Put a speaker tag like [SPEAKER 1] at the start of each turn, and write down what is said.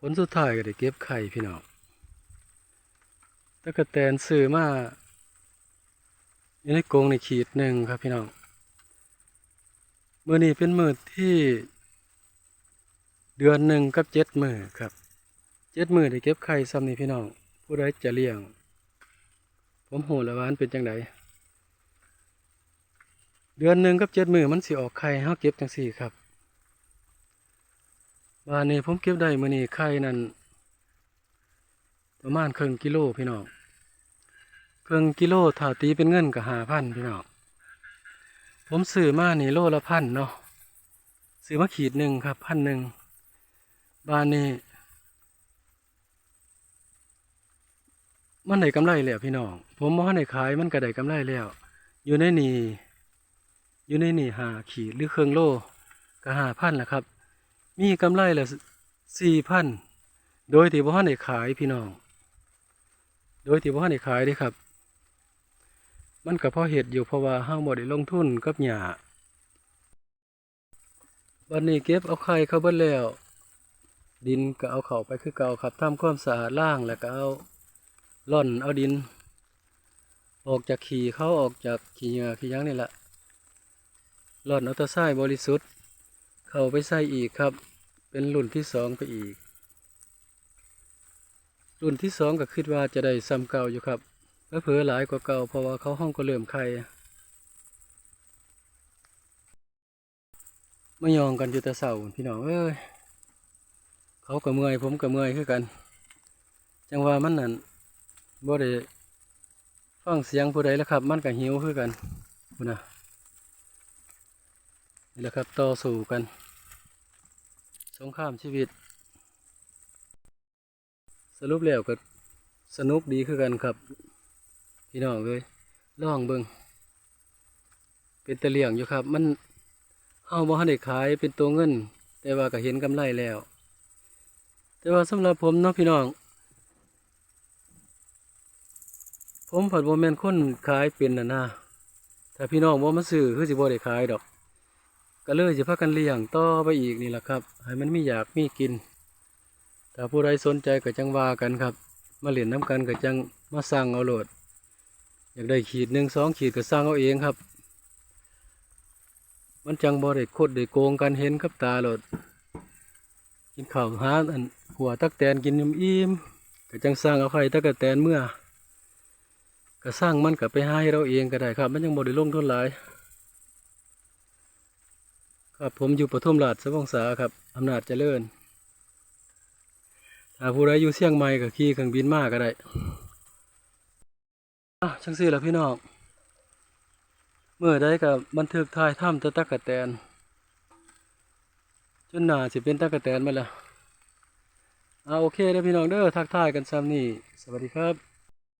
[SPEAKER 1] ผลสุดท้ายก็ได้เก็บไข่พี่น้องตะกะแตนซื้อมาอยู่ในกรงในขีดหนึ่งครับพี่น้องเมื่อนี้เป็นมือที่เดือนหนึ่งกับเจ็ดมือครับเจ็ดมือได้เก็บไข่ซ้ำนี่พี่น้องผู้ใดจะเลี้ยง ผมโหแล้วานเป็นจังไดเดือนหนึ่งกับเจ็ดมือมันสิออกไข่เฮาเก็บจังสี่ครับ บานนี้ผมเก็บได้มื้อนี้ไข่นั่นประมาณครึ่งกิโลพี่น้องครึ่งกิโลถ้าตีเป็นเงินก็หาพันพี่น้องผมซื้อมานี่โลละพันเนาะซื้อมาขีดหนึ่งครับพันหนึ่งบานนี้ มันได้กำไรแล้วพี่น้องผมบ่ทันได้ขายมันก็ได้กำไรแล้ว อยู่ในนี่อยู่ในนี่หาขีดหรือเครื่องโลก็หาพันแหละครับ มีกำไรละสี่พันโดยที่บ่ทันได้ขายพี่น้อง โดยที่บ่ทันได้ขายเด้ครับ มันก็เพราะเหตุอยู่เพราะว่าห้างบ่ได้ลงทุนกับหญ้าวันนี้เก็บเอาไข่เข้าเบิดแล้ว ดินก็เอาเข้าไปคือเก่าครับทำความสะอาดล่างแล้วก็เอาล่อนเอาดิน ออกจากขี่เขาออกจากขี่เหงื่อขี่ยังนี่แหละล่อนเอาตะไส้บริสุทธิ์ เข้าไปใส่อีกครับ เป็นรุ่นที่สองไปอีก รุ่นที่สองก็คิดว่าจะได้ซ้ำเก่าอยู่ครับและเผลอหลายกว่าเก่าเพราะว่าเขาห้องก็เริ่มไข่ไม่ยองกันอยู่แต่เสาพี่น้องเอ้ยเขาก็เมื่อยผมก็เมื่อยคือกัน จังว่ามันนั่นบ่ได้ฟังเสียงผู้ใดแล้วครับ มันก็หิวคือกันพุ่นนะนี่แหละครับต่อสู้กัน สงครามชีวิต สรุปแล้วก็สนุกดีคือกันครับ พี่น้องเลยลองเบิงเป็นตะเลี่ยงอยู่ครับ มันเฮาบ่ทันได้ขายเป็นตัวเงิน แต่ว่าก็เห็นกำไรแล้ว แต่ว่าสำหรับผมเนาะพี่น้อง ผมผัดโมเมนคนขายเป็นน่ะนะถ้าพี่น้องบ่มาซื้อคือสิบ่ได้ขายดอก ก็เลยจะพากันเลี้ยงต่อไปอีกนี่แหละครับ ให้มันมีอยากมีกิน ถ้าผู้ใดสนใจก็จังว่ากันครับ มาเล่นน้ำกันก็จังมาสั่งเอาโหลด อยากได้ขีดหนึ่งสองขีดก็สั่งเอาเองครับ มันจังบ่ได้โคดได้โกงกันเห็นกับตาโหลด กินข้าวหาอันหัวตักแตนกินอิ่มก็จังสั่งเอาไข่ตักแตนเมื่อก็สร้างมันกับไปให้เราเองก็ได้ครับ มันยังบ่ได้ลงทุนหลาย ครับผมอยู่ปทุมราชสวงศาครับอำนาจเจริญ ถ้าผู้ใดอยู่เชียงใหม่ก็ขี่เครื่องบินมากก็ได้อะจังสี่ละพี่น้องเมื่อใดกับบันทึกถ่ายถ้ำตะตะกะแตน จนหนาสิเป็นตะกะแตนมาแล้วอ่าโอเคเด้อพี่น้องเด้อทักทายกันซ้ำนี่สวัสดีครับ